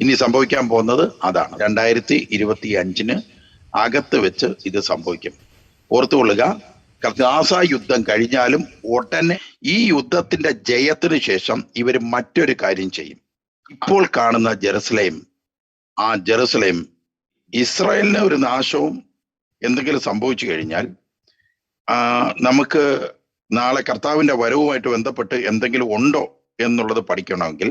ഇനി സംഭവിക്കാൻ പോകുന്നത് അതാണ്. രണ്ടായിരത്തി ഇരുപത്തി അഞ്ചിന് അകത്ത് വെച്ച് ഇത് സംഭവിക്കും. ഓർത്തുകൊള്ളുക ഗാസ യുദ്ധം കഴിഞ്ഞാലും ഉടനെ ഈ യുദ്ധത്തിന്റെ ജയത്തിന് ശേഷം ഇവർ മറ്റൊരു കാര്യം ചെയ്യും. ഇപ്പോൾ കാണുന്ന ജെറുസലേം ആ ജെറുസലേം ഇസ്രായേലിന് ഒരു നാശവും എന്തെങ്കിലും സംഭവിച്ചു കഴിഞ്ഞാൽ നമുക്ക് നാളെ കർത്താവിന്റെ വരവുമായിട്ട് ബന്ധപ്പെട്ട് എന്തെങ്കിലും ഉണ്ടോ എന്നുള്ളത് പഠിക്കണമെങ്കിൽ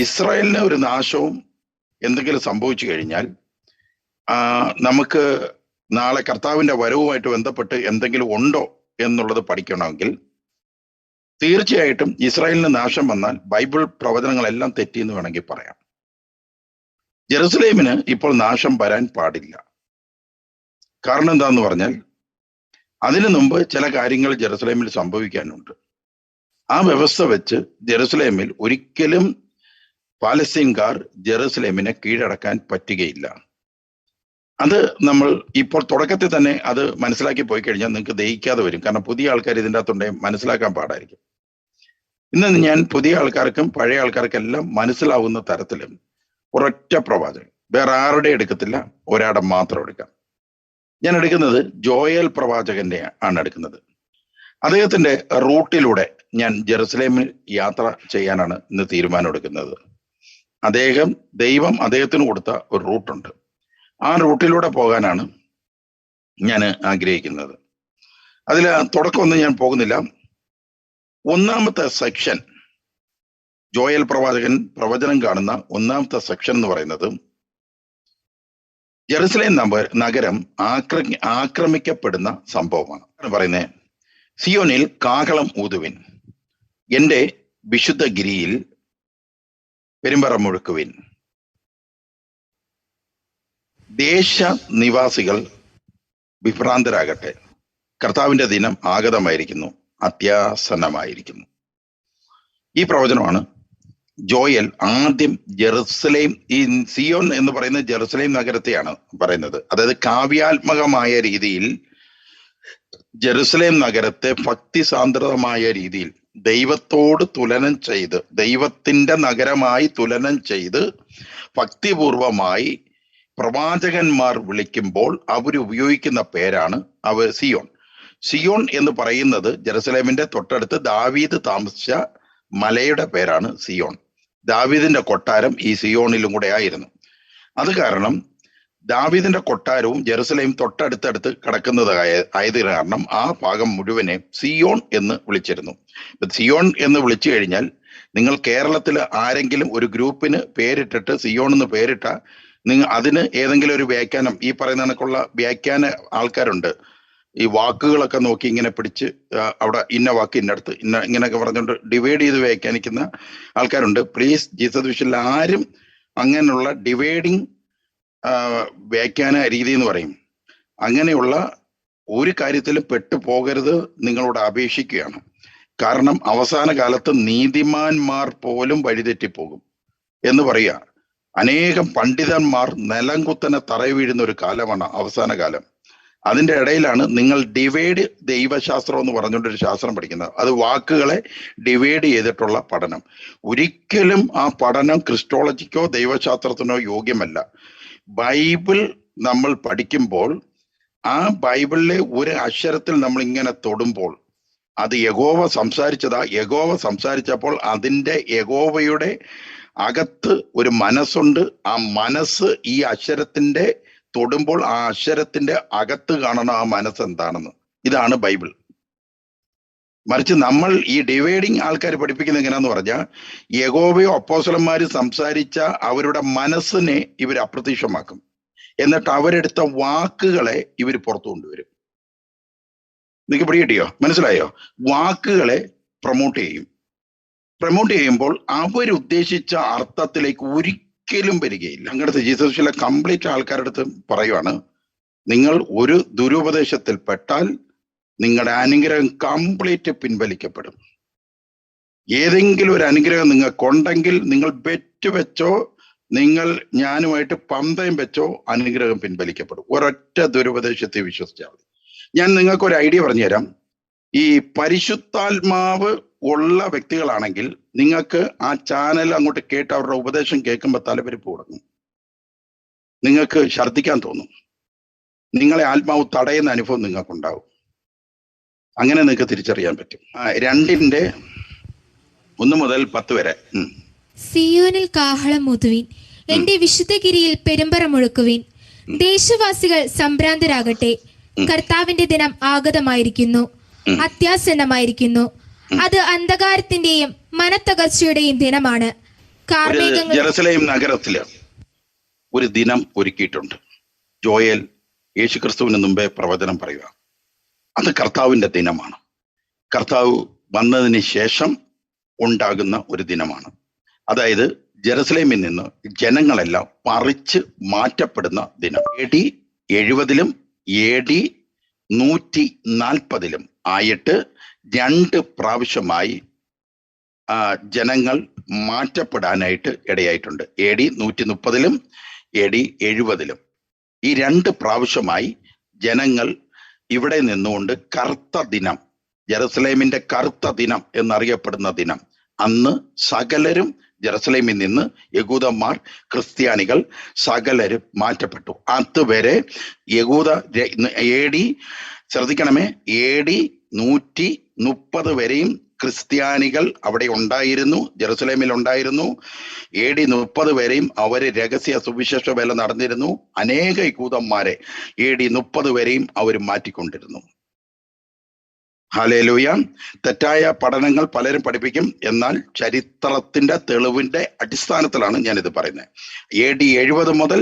ഇസ്രായേലിന് ഒരു നാശവും എന്തെങ്കിലും സംഭവിച്ചു കഴിഞ്ഞാൽ നമുക്ക് നാളെ കർത്താവിന്റെ വരവുമായിട്ട് ബന്ധപ്പെട്ട് എന്തെങ്കിലും ഉണ്ടോ എന്നുള്ളത് പഠിക്കണമെങ്കിൽ തീർച്ചയായിട്ടും ഇസ്രായേലിന് നാശം വന്നാൽ ബൈബിൾ പ്രവചനങ്ങളെല്ലാം തെറ്റി എന്ന് വേണമെങ്കിൽ പറയാം. ജെറുസലേമിന് ഇപ്പോൾ നാശം വരാൻ പാടില്ല. കാരണം എന്താന്ന് പറഞ്ഞാൽ അതിനു മുമ്പ് ചില കാര്യങ്ങൾ ജെറുസലേമിൽ സംഭവിക്കാനുണ്ട്. ആ വ്യവസ്ഥ വെച്ച് ജെറുസലേമിൽ ഒരിക്കലും പാലസ്തീൻകാർ ജെറുസലേമിനെ കീഴടക്കാൻ പറ്റുകയില്ല. അത് നമ്മൾ ഇപ്പോൾ തുടക്കത്തിൽ തന്നെ അത് മനസ്സിലാക്കി പോയി കഴിഞ്ഞാൽ നിങ്ങൾക്ക് ദഹിക്കാതെ വരും. കാരണം പുതിയ ആൾക്കാർ ഇതിന്റെ അകത്തുണ്ടെങ്കിൽ മനസ്സിലാക്കാൻ പാടായിരിക്കും. ഇന്ന് ഞാൻ പുതിയ ആൾക്കാർക്കും പഴയ ആൾക്കാർക്കെല്ലാം മനസ്സിലാവുന്ന തരത്തിലും ഒരൊറ്റ പ്രവാചകൻ വേറെ ആരുടെ എടുക്കത്തില്ല ഒരാടെ മാത്രം എടുക്കാം. ഞാൻ എടുക്കുന്നത് ജോയൽ പ്രവാചകന്റെ ആണ് എടുക്കുന്നത്. അദ്ദേഹത്തിന്റെ റൂട്ടിലൂടെ ഞാൻ ജെറുസലേമിൽ യാത്ര ചെയ്യാനാണ് ഇന്ന് തീരുമാനം എടുക്കുന്നത്. അദ്ദേഹം ദൈവം അദ്ദേഹത്തിന് കൊടുത്ത ഒരു റൂട്ടുണ്ട് ആ റൂട്ടിലൂടെ പോകാനാണ് ഞാൻ ആഗ്രഹിക്കുന്നത്. അതിൽ തുടക്കമൊന്നും ഞാൻ പോകുന്നില്ല. ഒന്നാമത്തെ സെക്ഷൻ ജോയൽ പ്രവാചകൻ പ്രവചനം കാണുന്ന ഒന്നാമത്തെ സെക്ഷൻ എന്ന് പറയുന്നത് ജെറുസലേം നഗരം ആക്ര ആക്രമിക്കപ്പെടുന്ന സംഭവമാണ്. പറയുന്നത് സിയോനിൽ കാഹളം ഊതുവിൻ. എന്റെ വിശുദ്ധ ഗിരിയിൽ പെരുമ്പറ മുഴുക്കുവിൻ ദേശ നിവാസികൾ വിഭ്രാന്തരാകട്ടെ. കർത്താവിന്റെ ദിനം ആഗതമായിരിക്കുന്നു അത്യാസന്നമായിരിക്കുന്നു. ഈ പ്രവചനമാണ് ജോയൽ ആദ്യം ജെറുസലേം ഈ സിയോൺ എന്ന് പറയുന്ന ജെറുസലേം നഗരത്തെയാണ് പറയുന്നത്. അതായത് കാവ്യാത്മകമായ രീതിയിൽ ജെറുസലേം നഗരത്തെ ഭക്തി സാന്ദ്രതമായ രീതിയിൽ ദൈവത്തോട് തുലനം ചെയ്ത് ദൈവത്തിന്റെ നഗരമായി തുലനം ചെയ്ത് ഭക്തിപൂർവമായി പ്രവാചകന്മാർ വിളിക്കുമ്പോൾ അവർ ഉപയോഗിക്കുന്ന പേരാണ് അവർ സിയോൺ. സിയോൺ എന്ന് പറയുന്നത് ജെറുസലേമിന്റെ തൊട്ടടുത്ത് ദാവീദ് താമസിച്ച മലയുടെ പേരാണ് സിയോൺ. ദാവീദിന്റെ കൊട്ടാരം ഈ സിയോണിലും കൂടെ ആയിരുന്നു. അത് കാരണം ദാവീദിന്റെ കൊട്ടാരവും ജെറുസലേം തൊട്ടടുത്തടുത്ത് കിടക്കുന്നത് ആയ- ആയത് കാരണം ആ ഭാഗം മുഴുവനെ സിയോൺ എന്ന് വിളിച്ചിരുന്നു. സിയോൺ എന്ന് വിളിച്ചു കഴിഞ്ഞാൽ നിങ്ങൾ കേരളത്തിൽ ആരെങ്കിലും ഒരു ഗ്രൂപ്പിന് പേരിട്ടിട്ട് സിയോൺ എന്ന് പേരിട്ട നിങ്ങൾ അതിന് ഏതെങ്കിലും ഒരു വ്യാഖ്യാനം ഈ പറയുന്ന കണക്കുള്ള വ്യാഖ്യാന ആൾക്കാരുണ്ട്. ഈ വാക്കുകളൊക്കെ നോക്കി ഇങ്ങനെ പിടിച്ച് അവിടെ ഇന്ന വാക്ക് ഇന്നടുത്ത് ഇന്ന ഇങ്ങനെയൊക്കെ പറഞ്ഞുകൊണ്ട് ഡിവൈഡ് ചെയ്ത് വ്യാഖ്യാനിക്കുന്ന ആൾക്കാരുണ്ട്. പ്ലീസ് ജീസസ് വിഷനിൽ ആരും അങ്ങനെയുള്ള ഡിവൈഡിങ് വ്യാഖ്യാന രീതി എന്ന് പറയും. അങ്ങനെയുള്ള ഒരു കാര്യത്തിലും പെട്ടു പോകരുത് നിങ്ങളോട് അപേക്ഷിക്കുകയാണ്. കാരണം അവസാന കാലത്ത് നീതിമാന്മാർ പോലും വഴിതെറ്റിപ്പോകും എന്ന് പറയുക. അനേകം പണ്ഡിതന്മാർ നിലങ്കുത്തനെ തറയി വീഴുന്ന ഒരു കാലമാണ് അവസാന കാലം. അതിന്റെ ഇടയിലാണ് നിങ്ങൾ ഡിവൈഡ് ദൈവശാസ്ത്രം എന്ന് പറഞ്ഞുകൊണ്ട് ഒരു ശാസ്ത്രം പഠിക്കുന്നത്. അത് വാക്കുകളെ ഡിവൈഡ് ചെയ്തിട്ടുള്ള പഠനം. ഒരിക്കലും ആ പഠനം ക്രിസ്റ്റോളജിക്കോ ദൈവശാസ്ത്രത്തിനോ യോഗ്യമല്ല. ബൈബിൾ നമ്മൾ പഠിക്കുമ്പോൾ ആ ബൈബിളിലെ ഒരു അക്ഷരത്തിൽ നമ്മൾ ഇങ്ങനെ തൊടുമ്പോൾ അത് യഗോവ സംസാരിച്ചതാ. യഗോവ സംസാരിച്ചപ്പോൾ അതിന്റെ യഗോവയുടെ അകത്ത് ഒരു മനസ്സുണ്ട്. ആ മനസ്സ് ഈ അക്ഷരത്തിന്റെ തൊടുമ്പോൾ ആ അക്ഷരത്തിന്റെ അകത്ത് കാണണം ആ മനസ്സ് എന്താണെന്ന്. ഇതാണ് ബൈബിൾ. മറിച്ച് നമ്മൾ ഈ ഡിവൈഡിങ് ആൾക്കാർ പഠിപ്പിക്കുന്നത് എങ്ങനെയാന്ന് പറഞ്ഞാൽ യഗോവയോ അപ്പോസലന്മാര് സംസാരിച്ച അവരുടെ മനസ്സിനെ ഇവർ അപ്രത്യക്ഷമാക്കും. എന്നിട്ട് അവരെടുത്ത വാക്കുകളെ ഇവർ പുറത്തു കൊണ്ടുവരും. നിങ്ങൾക്ക് പിടികിട്ടിയോ? മനസ്സിലായോ? വാക്കുകളെ പ്രൊമോട്ട് ചെയ്യും. പ്രൊമോട്ട് ചെയ്യുമ്പോൾ അവരുദ്ദേശിച്ച അർത്ഥത്തിലേക്ക് ഒരിക്കലും വരികയില്ല. അങ്ങനത്തെ ജീസസ് ജീസസിലെ കംപ്ലീറ്റ് ആൾക്കാരുടെ അടുത്ത് പറയുവാണ് നിങ്ങൾ ഒരു ദുരുപദേശത്തിൽ പെട്ടാൽ നിങ്ങളുടെ അനുഗ്രഹം കംപ്ലീറ്റ് പിൻവലിക്കപ്പെടും. ഏതെങ്കിലും ഒരു അനുഗ്രഹം നിങ്ങൾക്കുണ്ടെങ്കിൽ നിങ്ങൾ ബെറ്റ് വെച്ചോ നിങ്ങൾ ഞാനുമായിട്ട് പന്തയം വെച്ചോ അനുഗ്രഹം പിൻവലിക്കപ്പെടും. ഒരൊറ്റ ദുരുപദേശത്തെ വിശ്വസിച്ചാൽ മതി. ഞാൻ നിങ്ങൾക്ക് ഒരു ഐഡിയ പറഞ്ഞുതരാം. ഈ പരിശുദ്ധാത്മാവ് ഉള്ള വ്യക്തികളാണെങ്കിൽ നിങ്ങൾക്ക് ആ ചാനൽ അങ്ങോട്ട് കേട്ട് അവരുടെ ഉപദേശം കേൾക്കുമ്പോൾ തലപരിപ്പ് തുടങ്ങും നിങ്ങൾക്ക് ഛർദ്ദിക്കാൻ തോന്നും. നിങ്ങളെ ആത്മാവ് തടയുന്ന അനുഭവം നിങ്ങൾക്കുണ്ടാവും. അങ്ങനെ നിങ്ങൾക്ക് തിരിച്ചറിയാൻ പറ്റും. രണ്ടിന്റെ ഒന്ന് മുതൽ പത്ത് വരെ. സിയോനിൽ കാഹളം മുതുവിൻ എന്റെ വിശുദ്ധഗിരിയിൽ പെരുമ്പറ മുഴക്കുവിൻ. ദേശവാസികൾ സംഭ്രാന്തരാകട്ടെ. കർത്താവിന്റെ ദിനം ആഗതമായിരിക്കുന്നു. അത്യാസന്നമായിരിക്കുന്നു. അത് അന്ധകാരത്തിന്റെയും മനത്തകർച്ചയുടെയും ദിനമാണ്. ജെറുസലേം നഗരത്തിൽ ഒരു ദിനം ഒരുക്കിയിട്ടുണ്ട്. ജോയൽ യേശുക്രിസ്തുവിന് മുമ്പേ പ്രവചനം പറയുക. അത് കർത്താവിന്റെ ദിനമാണ്. കർത്താവ് വന്നതിന് ശേഷം ഉണ്ടാകുന്ന ഒരു ദിനമാണ്. അതായത് ജെറുസലേമിൽ നിന്ന് ജനങ്ങളെല്ലാം പറിച്ച് മാറ്റപ്പെടുന്ന ദിനം. എ ഡി എഴുപതിലും എ ഡി നൂറ്റി നാൽപ്പതിലും ആയിട്ട് രണ്ട് പ്രാവശ്യമായി ജനങ്ങൾ മാറ്റപ്പെടാനായിട്ട് ഇടയായിട്ടുണ്ട്. എ ഡി നൂറ്റി മുപ്പതിലും എ ഡി എഴുപതിലും. ഈ രണ്ട് പ്രാവശ്യമായി ജനങ്ങൾ ഇവിടെ നിന്നുകൊണ്ട് കറുത്ത ദിനം ജെറുസലേമിന്റെ കറുത്ത ദിനം എന്നറിയപ്പെടുന്ന ദിനം. അന്ന് സകലരും ജെറുസലേമിൽ നിന്ന് യഹൂദന്മാർ ക്രിസ്ത്യാനികൾ സകലരും മാറ്റപ്പെട്ടു. അതുവരെ യഹൂദ എ ഡി ശ്രദ്ധിക്കണമേ എ ഡി നൂറ്റി മുപ്പത് വരെയും ക്രിസ്ത്യാനികൾ അവിടെ ഉണ്ടായിരുന്നു ജെറുസലേമിൽ ഉണ്ടായിരുന്നു. എ ഡി മുപ്പത് വരെയും അവർ രഹസ്യ സുവിശേഷ വേല നടന്നിരുന്നു. അനേക യഹൂദന്മാരെ എ ഡി മുപ്പത് വരെയും അവർ മാറ്റിക്കൊണ്ടിരുന്നു. ഹാലേലൂയ തെറ്റായ പഠനങ്ങൾ പലരും പഠിപ്പിക്കും. എന്നാൽ ചരിത്രത്തിന്റെ തെളിവിന്റെ അടിസ്ഥാനത്തിലാണ് ഞാനിത് പറയുന്നത്. എ ഡി എഴുപത് മുതൽ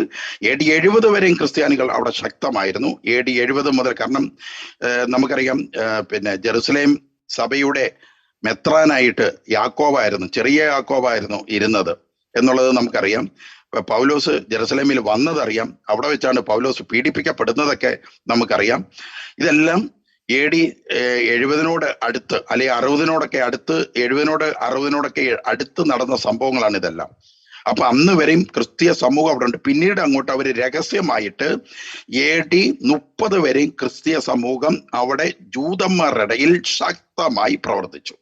എ ഡി എഴുപത് വരെയും ക്രിസ്ത്യാനികൾ അവിടെ ശക്തമായിരുന്നു. എ ഡി എഴുപത് മുതൽ കാരണം നമുക്കറിയാം പിന്നെ ജെറുസലേം സഭയുടെ മെത്രാനായിട്ട് യാക്കോവായിരുന്നു ചെറിയ യാക്കോവായിരുന്നു ഇരുന്നത് എന്നുള്ളത് നമുക്കറിയാം. പൗലോസ് ജെറുസലേമിൽ വന്നതറിയാം. അവിടെ വെച്ചാണ് പൗലോസ് പീഡിപ്പിക്കപ്പെടുന്നതൊക്കെ നമുക്കറിയാം. ഇതെല്ലാം എ ഡി എഴുപതിനോട് അടുത്ത് അല്ലെ അറുപതിനോടൊക്കെ അടുത്ത് എഴുപതിനോട് അറുപതിനോടൊക്കെ അടുത്ത് നടന്ന സംഭവങ്ങളാണ് ഇതെല്ലാം. അപ്പൊ അന്ന് വരെയും ക്രിസ്തീയ സമൂഹം അവിടെ ഉണ്ട്. പിന്നീട് അങ്ങോട്ട് അവർ രഹസ്യമായിട്ട് എ ഡി മുപ്പത് വരെയും ക്രിസ്തീയ സമൂഹം അവിടെ ജൂതന്മാരുടെ ഇടയിൽ ശക്തമായി പ്രവർത്തിച്ചു.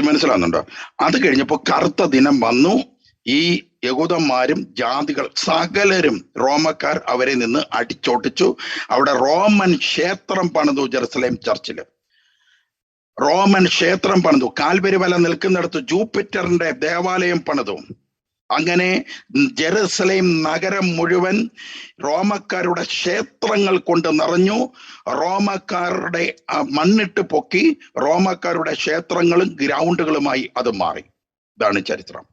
ഇത് മനസ്സിലാകുന്നുണ്ടോ? അത് കഴിഞ്ഞപ്പോൾ കറുത്ത ദിനം വന്നു. ഈ യഹൂദന്മാരും ജാതികൾ സകലരും റോമക്കാർ അവരെ നിന്ന് അടിച്ചോട്ടിച്ചു. അവിടെ റോമൻ ക്ഷേത്രം പണിതു ജെറുസലേം ചർച്ചിൽ റോമൻ ക്ഷേത്രം പണിതു. കാൽവരി വല നിൽക്കുന്നിടത്ത് ജൂപ്പിറ്ററിന്റെ ദേവാലയം പണിതു. അങ്ങനെ ജെറുസലേം നഗരം മുഴുവൻ റോമക്കാരുടെ ക്ഷേത്രങ്ങൾ കൊണ്ട് നിറഞ്ഞു. റോമക്കാരുടെ മണ്ണിട്ട് പൊക്കി റോമക്കാരുടെ ക്ഷേത്രങ്ങളും ഗ്രൗണ്ടുകളുമായി അത് മാറി. ഇതാണ് ചരിത്രം.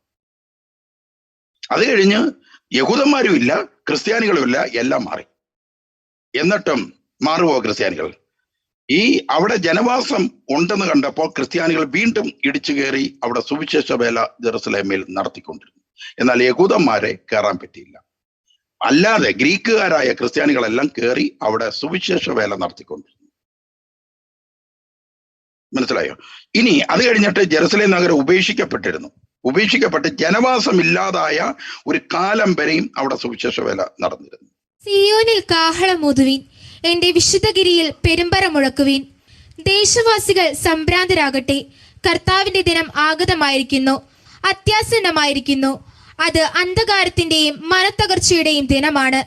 അത് കഴിഞ്ഞ് യഹൂദന്മാരും ഇല്ല ക്രിസ്ത്യാനികളും ഇല്ല എല്ലാം മാറി. എന്നിട്ടും മാറുമോ ക്രിസ്ത്യാനികൾ. ഈ അവിടെ ജനവാസം ഉണ്ടെന്ന് കണ്ടപ്പോൾ ക്രിസ്ത്യാനികൾ വീണ്ടും ഇടിച്ചു കയറി അവിടെ സുവിശേഷ വേല ജെറുസലേമിൽ നടത്തിക്കൊണ്ടിരുന്നു. എന്നാൽ യഹൂദന്മാരെ കയറാൻ പറ്റിയില്ല. അല്ലാതെ ഗ്രീക്കുകാരായ ക്രിസ്ത്യാനികളെല്ലാം കയറി അവിടെ സുവിശേഷ വേല നടത്തിക്കൊണ്ടിരുന്നു. മനസ്സിലായോ? ഇനി അത് കഴിഞ്ഞിട്ട് ജെറുസലേം നഗരം ഉപേക്ഷിക്കപ്പെട്ടിരുന്നു. ഉപേക്ഷിക്കപ്പെട്ട് ജനവാസമില്ലാതായ ഒരു കാലം വരെയും അവിടെ സുവിശേഷ വേല നടന്നിരുന്നു. സിയോനിൽ കാഹളം മുതുവിൻ എന്റെ വിശുദ്ധഗിരിയിൽ പെരുമ്പറ മുഴക്കുവിൻ. ദേശവാസികൾ സംഭ്രാന്തരാകട്ടെ കർത്താവിന്റെ ദിനം ആഗതമായിരിക്കുന്നു അത്യാസന്നമായിരിക്കുന്നു. അത് അന്ധകാരത്തിന്റെയും മനത്തകർച്ചയുടെയും ദിനമാണ്.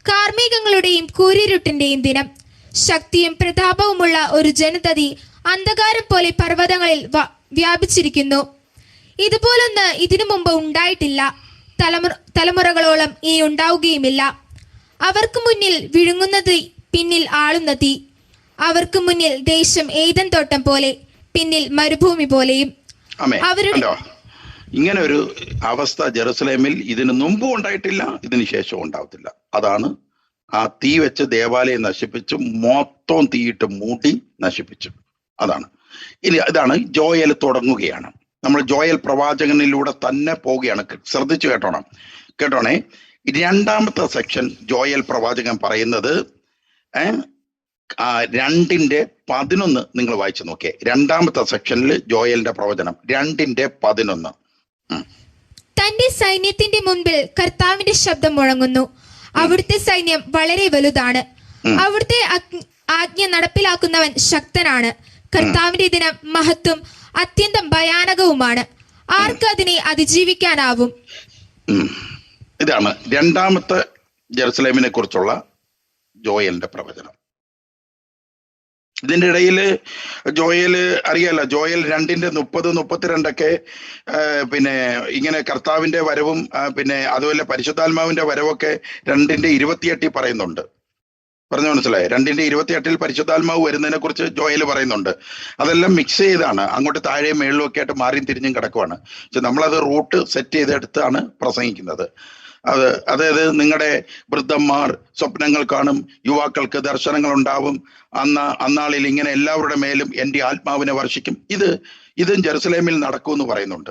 കാർമ്മികങ്ങളുടെയും കൂരിരുട്ടിന്റെയും ദിനം. ശക്തിയും പ്രതാപവുമുള്ള ഒരു ജനതതി അന്ധകാരം പോലെ പർവതങ്ങളിൽ വ്യാപിച്ചിരിക്കുന്നു. ഇതുപോലൊന്ന് ഇതിനു മുമ്പ് ഉണ്ടായിട്ടില്ല. തലമുറ തലമുറകളോളം ഇനി ഉണ്ടാവുകയുമില്ല. അവർക്ക് മുന്നിൽ വിഴുങ്ങുന്നത് പിന്നിൽ ആളുന്ന തീ. അവർക്ക് മുന്നിൽ ദേശം ഏതൻ തോട്ടം പോലെ പിന്നിൽ മരുഭൂമി പോലെയും. അവരുടെ- ഇങ്ങനെ ഒരു അവസ്ഥ ജെറുസലേമിൽ ഇതിന് മുമ്പും ഉണ്ടായിട്ടില്ല ഇതിന് ശേഷവും ഉണ്ടാവത്തില്ല. അതാണ് ആ തീ വെച്ച് ദേവാലയം നശിപ്പിച്ചു മൊത്തം തീയിട്ട് മൂടി നശിപ്പിച്ചു. അതാണ്. ഇനി ഇതാണ് ജോയൽ തുടങ്ങുകയാണ്. നമ്മൾ ജോയൽ പ്രവാചകനിലൂടെ തന്നെ പോവുകയാണ്. ശ്രദ്ധിച്ചു കേട്ടോണം. കേട്ടോണേ രണ്ടാമത്തെ സെക്ഷൻ ജോയൽ പ്രവാചകൻ പറയുന്നത് രണ്ടിന്റെ പതിനൊന്ന് നിങ്ങൾ വായിച്ചു നോക്കിയേ. രണ്ടാമത്തെ സെക്ഷനിൽ ജോയലിന്റെ പ്രവചനം രണ്ടിന്റെ പതിനൊന്ന്. തന്റെ സൈന്യത്തിന്റെ മുൻപിൽ കർത്താവിന്റെ ശബ്ദം മുഴങ്ങുന്നു. അവിടുത്തെ സൈന്യം വളരെ വലുതാണ്. അവിടുത്തെ ആജ്ഞ നടപ്പിലാക്കുന്നവൻ ശക്തനാണ്. കർത്താവിന്റെ ദിനം മഹത്വം അത്യന്തം ഭയാനകവുമാണ്. ആർക്ക് അതിനെ അതിജീവിക്കാനാവും. ഇതാണ് രണ്ടാമത്തെ ജെറുസലേമിനെ കുറിച്ചുള്ള ജോയലിന്റെ പ്രവചനം. ഇതിന്റെ ഇടയിൽ ജോയൽ അറിയാലോ ജോയൽ രണ്ടിന്റെ മുപ്പത് മുപ്പത്തിരണ്ടൊക്കെ പിന്നെ ഇങ്ങനെ കർത്താവിന്റെ വരവും പിന്നെ അതുപോലെ പരിശുദ്ധാത്മാവിന്റെ വരവൊക്കെ രണ്ടിന്റെ ഇരുപത്തിയെട്ടിൽ പറയുന്നുണ്ട്. പറഞ്ഞു മനസ്സിലായി? രണ്ടിന്റെ ഇരുപത്തിയെട്ടിൽ പരിശുദ്ധാത്മാവ് വരുന്നതിനെ കുറിച്ച് ജോയൽ പറയുന്നുണ്ട്. അതെല്ലാം മിക്സ് ചെയ്താണ്. അങ്ങോട്ട് താഴെയും മേളിലും ഒക്കെ ആയിട്ട് മാറിയും തിരിഞ്ഞും കിടക്കുവാണ്. പക്ഷെ നമ്മളത് റൂട്ട് സെറ്റ് ചെയ്തെടുത്താണ് പ്രസംഗിക്കുന്നത്. അത് അതായത് നിങ്ങളുടെ വൃദ്ധന്മാർ സ്വപ്നങ്ങൾ കാണും യുവാക്കൾക്ക് ദർശനങ്ങൾ ഉണ്ടാവും. അന്ന അന്നാളിൽ ഇങ്ങനെ എല്ലാവരുടെ മേലും എന്റെ ആത്മാവിനെ വർഷിക്കും. ഇത് ഇതും ജെറുസലേമിൽ നടക്കുമെന്ന് പറയുന്നുണ്ട്.